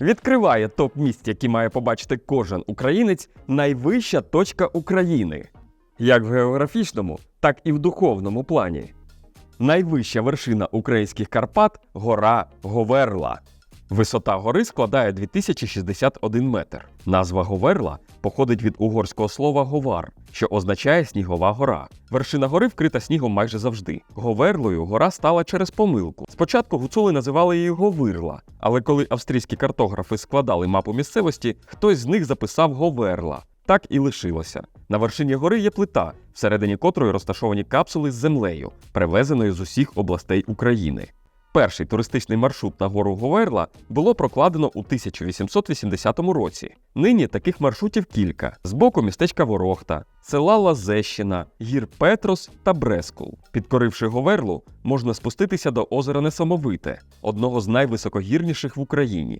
відкриває топ місць, які має побачити кожен українець, найвища точка України. Як в географічному, так і в духовному плані. Найвища вершина українських Карпат гора Говерла. Висота гори складає 2061 метр. Назва Говерла походить від угорського слова говар, що означає снігова гора. Вершина гори вкрита снігом майже завжди. Говерлою гора стала через помилку. Спочатку гуцули називали її Говирла, але коли австрійські картографи складали мапу місцевості, хтось з них записав Говерла. Так і лишилося. На вершині гори є плита, всередині котрої розташовані капсули з землею, привезеною з усіх областей України. Перший туристичний маршрут на гору Говерла було прокладено у 1880 році. Нині таких маршрутів кілька: з боку містечка Ворохта, села Лазещина, гір Петрос та Брескул. Підкоривши Говерлу, можна спуститися до озера Несамовите, одного з найвисокогірніших в Україні.